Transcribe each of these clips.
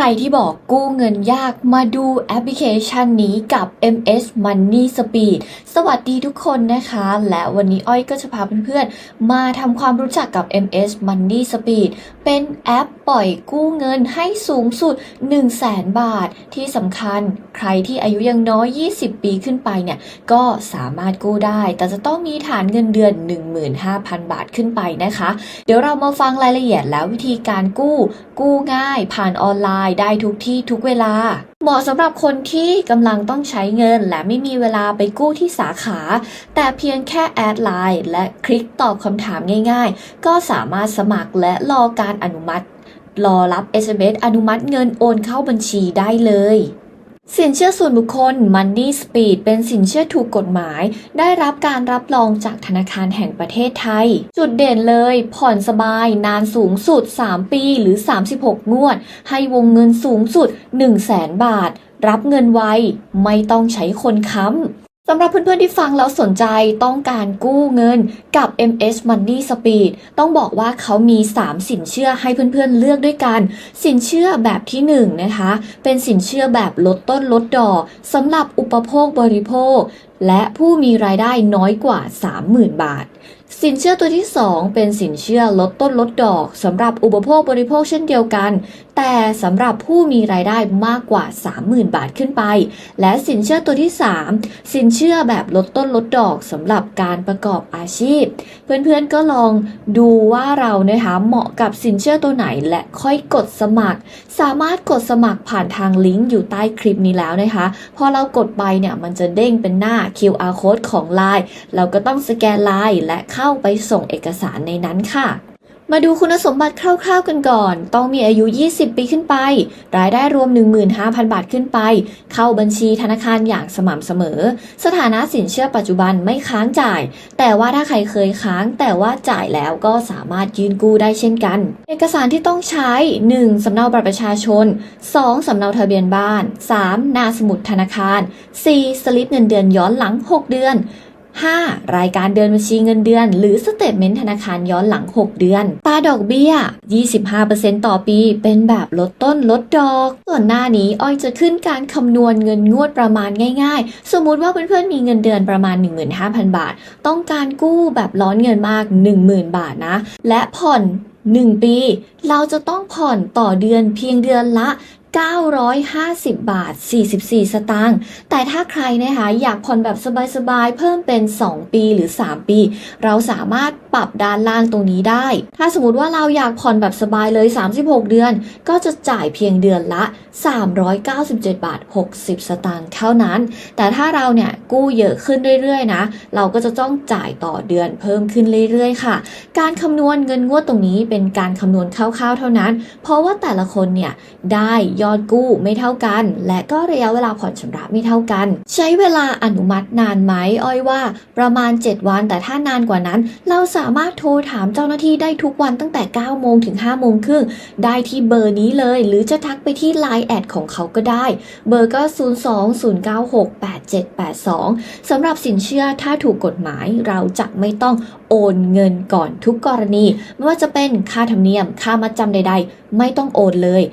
ใครที่บอกกู้เงินยากมาดูแอปพลิเคชันนี้กับ MS Money Speed สวัสดีทุกคนนะคะ และวันนี้อ้อยก็จะพาเพื่อนๆ มาทำความรู้จักกับ MS Money Speed เป็นแอปปล่อยกู้เงินให้สูงสุด 1 0 0 0 0แบาทที่สำคัญใครที่อายุยังน้อย 20 ปีขึ้นไปเนี่ย ก็สามารถกู้ได้ แต่จะต้องมีฐานเงินเดือน 15,000 บาทขึ้นไปนะคะ เดี๋ยวเรามาฟังรายละเอียดแล้ววิธีการกู้ กู้ง่ายผ่านออนไลน์ได้ทุกที่ทุกเวลา เหมาะสำหรับคนที่กำลังต้องใช้เงินและไม่มีเวลาไปกู้ที่สาขา แต่เพียงแค่แอดไลน์และคลิกตอบคำถามง่ายๆ ก็สามารถสมัครและรอการอนุมัติ รอรับ SMS อนุมัติเงินโอนเข้าบัญชีได้เลย สินเชื่อส่วนบุคคล Money Speed เป็นสินเชื่อถูกกฎหมาย ได้รับการรับรองจากธนาคารแห่งประเทศไทย จุดเด่นเลย ผ่อนสบายนานสูงสุด 3 ปีหรือ 36 งวด ให้วงเงินสูงสุด 1 0 0 0 0แสนบาท รับเงินไว ไม่ต้องใช้คนค้ำ สำหรับเพื่อนๆที่ฟังแล้วสนใจต้องการกู้เงินกับ MS Money Speed ต้องบอกว่าเขามี 3 สินเชื่อให้เพื่อนๆเลือกด้วยกัน สินเชื่อแบบที่1นะคะ เป็นสินเชื่อแบบลดต้นลดดอกสำหรับอุปโภคบริโภค และผู้มีรายได้น้อยกว่า 30,000 บาท สินเชื่อตัวที่ 2 เป็นสินเชื่อลดต้นลดดอกสำหรับอุปโภคบริโภคเช่นเดียวกัน แต่สำหรับผู้มีรายได้มากกว่า 30,000 บาทขึ้นไป และสินเชื่อตัวที่ 3 สินเชื่อแบบลดต้นลดดอกสำหรับการประกอบอาชีพ เพื่อนๆก็ลองดูว่าเรานะคะเหมาะกับสินเชื่อตัวไหนและค่อยกดสมัคร สามารถกดสมัครผ่านทางลิงก์อยู่ใต้คลิปนี้แล้วนะคะ พอเรากดไปเนี่ยมันจะเด้งเป็นหน้า QR code ของ Line เราก็ต้องสแกน Line และเข้าไปส่งเอกสารในนั้นค่ะ มาดูคุณสมบัติคร่าวๆกันก่อน ต้องมีอายุ 20 ปีขึ้นไป รายได้รวม 15,000 บาทขึ้นไป เข้าบัญชีธนาคารอย่างสม่ำเสมอ สถานะสินเชื่อปัจจุบันไม่ค้างจ่าย แต่ว่าถ้าใครเคยค้าง แต่ว่าจ่ายแล้วก็สามารถยืนกู้ได้เช่นกัน เอกสารที่ต้องใช้ 1. สำเนาบัตรประชาชน 2. สำเนาทะเบียนบ้าน 3. นาสมุดธนาคาร 4. สลิปเงินเดือนย้อนหลัง 6 เดือน 5. รายการเดินบัญชีเงินเดือน หรือสเตทเมนต์ธนาคารย้อนหลัง 6 เดือนตาดอกเบี้ย 25%ต่อปี เป็นแบบลดต้นลดดอก ส่วนหน้านี้อ้อยจะขึ้นการคำนวณเงินงวดประมาณง่ายๆ สมมุติว่าเพื่อนๆมีเงินเดือนประมาณ 15,000 บาท ต้องการกู้แบบร้อนเงินมาก 10,000 บาทนะ และผ่อน 1 ปี เราจะต้องผ่อนต่อเดือนเพียงเดือนละ950 บาท 44 สตางค์ แต่ถ้าใครนะคะอยากผ่อนแบบสบายๆ เพิ่มเป็น 2 ปีหรือ 3 ปี เราสามารถ ปรับด้านล่างตรงนี้ได้ ถ้าสมมติว่าเราอยากผ่อนแบบสบายเลย 36 เดือน ก็จะจ่ายเพียงเดือนละ 397 บาท 60 สตางค์เท่านั้น แต่ถ้าเราเนี่ยกู้เยอะขึ้นเรื่อยๆนะ เราก็จะต้องจ่ายต่อเดือนเพิ่มขึ้นเรื่อยๆ ค่ะ การคำนวณเงินงวดตรงนี้เป็นการคำนวณคร่าวๆ เท่านั้น เพราะว่าแต่ละคนเนี่ยได้ยอดกู้ไม่เท่ากัน และก็ระยะเวลาผ่อนชำระไม่เท่ากัน ใช้เวลาอนุมัตินานไหมอ้อยว่าประมาณ 7 วัน แต่ถ้านานกว่านั้นเราสาามารถโทรถามเจ้าหน้าที่ได้ทุกวันตั้งแต่ 9 โมงถึง 5 โมงครึ่ง ได้ที่เบอร์นี้เลย หรือจะทักไปที่ Line แอดของเขาก็ได้ เบอร์ก็ 020968782 สำหรับสินเชื่อถ้าถูกกฎหมายเราจะไม่ต้องโอนเงินก่อนทุกกรณี ไม่ว่าจะเป็นค่าธรรมเนียม ค่ามัดจำใด ๆ ไม่ต้องโอนเลย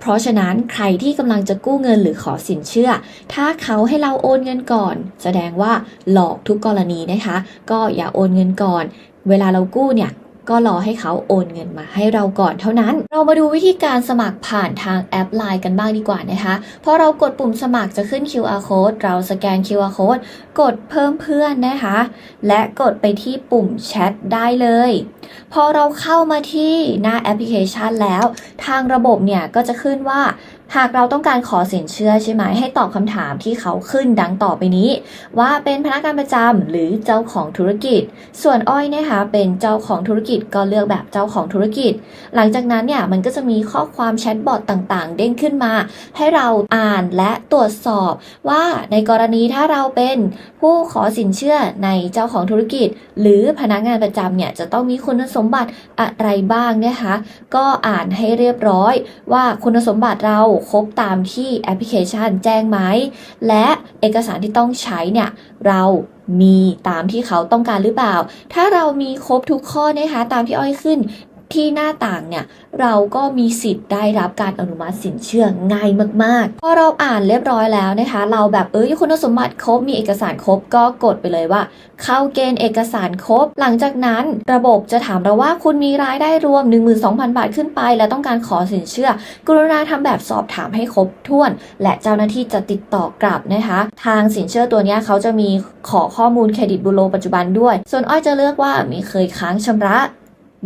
เพราะฉะนั้นใครที่กำลังจะกู้เงินหรือขอสินเชื่อ ถ้าเขาให้เราโอนเงินก่อน แสดงว่าหลอกทุกกรณีนะคะ ก็อย่าโอนเงินก่อน เวลาเรากู้เนี่ยก็รอให้เขาโอนเงินมาให้เราก่อนเท่านั้น เรามาดูวิธีการสมัครผ่านทางแอป Line กันบ้างดีกว่านะคะพอเรากดปุ่มสมัครจะขึ้น QR code เราสแกน QR code กดเพิ่มเพื่อนนะคะ และกดไปที่ปุ่มแชทได้เลย พอเราเข้ามาที่หน้าแอปพลิเคชันแล้ว ทางระบบเนี่ยก็จะขึ้นว่าหากเราต้องการขอสินเชื่อใช่ไหม ให้ตอบคำถามที่เขาขึ้นดังต่อไปนี้ ว่าเป็นพนักงานประจำหรือเจ้าของธุรกิจ ส่วนอ้อยนะคะเป็นเจ้าของธุรกิจก็เลือกแบบเจ้าของธุรกิจ หลังจากนั้นเนี่ยมันก็จะมีข้อความแชทบอทต่างๆ เด้งขึ้นมา ให้เราอ่านและตรวจสอบ ว่าในกรณีถ้าเราเป็นผู้ขอสินเชื่อในเจ้าของธุรกิจ หรือพนักงานประจำเนี่ยจะต้องมีคุณณสมบัติอะไรบ้างนะคะ ก็อ่านให้เรียบร้อยว่าคุณสมบัติเราครบตามที่แอปพลิเคชันแจ้งไหม และเอกสารที่ต้องใช้เนี่ยเรามีตามที่เขาต้องการหรือเปล่า ถ้าเรามีครบทุกข้อนะคะตามที่อ้อยขึ้น ที่หน้าต่างเนี่ยเราก็มีสิทธิ์ได้รับการอนุมัติสินเชื่อง่ายมากๆ พอเราอ่านเรียบร้อยแล้วนะคะ เราแบบเอ้ยคุณสมบัติครบมีเอกสารครบก็กดไปเลยว่า เข้าเกณฑ์เอกสารครบ หลังจากนั้นระบบจะถามเราว่าคุณมีรายได้รวม 12,000 บาทขึ้นไป และต้องการขอสินเชื่อ กรุณาทำแบบสอบถามให้ครบถ้วน และเจ้าหน้าที่จะติดต่อกลับนะคะ ทางสินเชื่อตัวนี้เขาจะมีขอข้อมูลเครดิตบูโรปัจจุบันด้วย ส่วนอ้อยจะเลือกว่ามีเคยค้างชำระ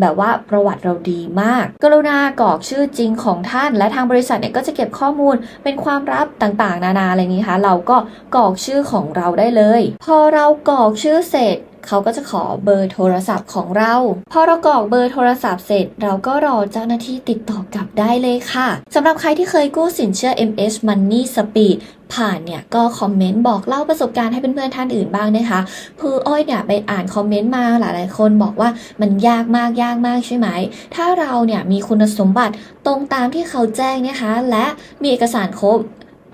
แบบว่าประวัติเราดีมาก กรุณากรอกชื่อจริงของท่าน และทางบริษัทเนี่ยก็จะเก็บข้อมูลเป็นความลับต่างๆ นานาอะไรนี้คะเราก็กรอกชื่อของเราได้เลย พอเรากรอกชื่อเสร็จ เขาก็จะขอเบอร์โทรศัพท์ของเรา พอเรากรอกเบอร์โทรศัพท์เสร็จ เราก็รอเจ้าหน้าที่ติดต่อกลับได้เลยค่ะสำหรับใครที่เคยกู้สินเชื่อ MS Money Speed ผ่านเนี่ยก็คอมเมนต์บอกเล่าประสบการณ์ให้เพื่อนๆท่านอื่นบ้างนะคะคืออ้อยเนี่ยไปอ่านคอมเมนต์มาหลายๆคนบอกว่ามันยากมากยากมากใช่ไหม ถ้าเราเนี่ยมีคุณสมบัติตรงตามที่เขาแจ้งนะคะ และมีเอกสารครบ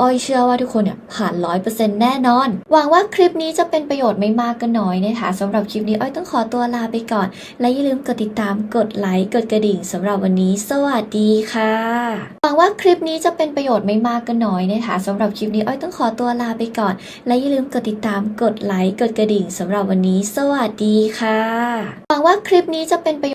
อ้อยเชื่อว่าทุกคนเนี่ยผ่านร้อยเปอร์เซ็นต์แน่นอน หวังว่าคลิปนี้จะเป็นประโยชน์ไม่มากก็น้อยนะคะสำหรับคลิปนี้อ้อยต้องขอตัวลาไปก่อน และอย่าลืมกดติดตามกดไลค์กดกระดิ่งสำหรับวันนี้ สวัสดีค่ะ หวังว่าคลิปนี้จะเป็นประโยชน์ไม่มากก็น้อยนะคะสำหรับคลิปนี้อ้อยต้องขอตัวลาไปก่อน และอย่าลืมกดติดตามกดไลค์กดกระดิ่งสำหรับวันนี้ สวัสดีค่ะ หวังว่าคลิปนี้จะเป็นประโยชน์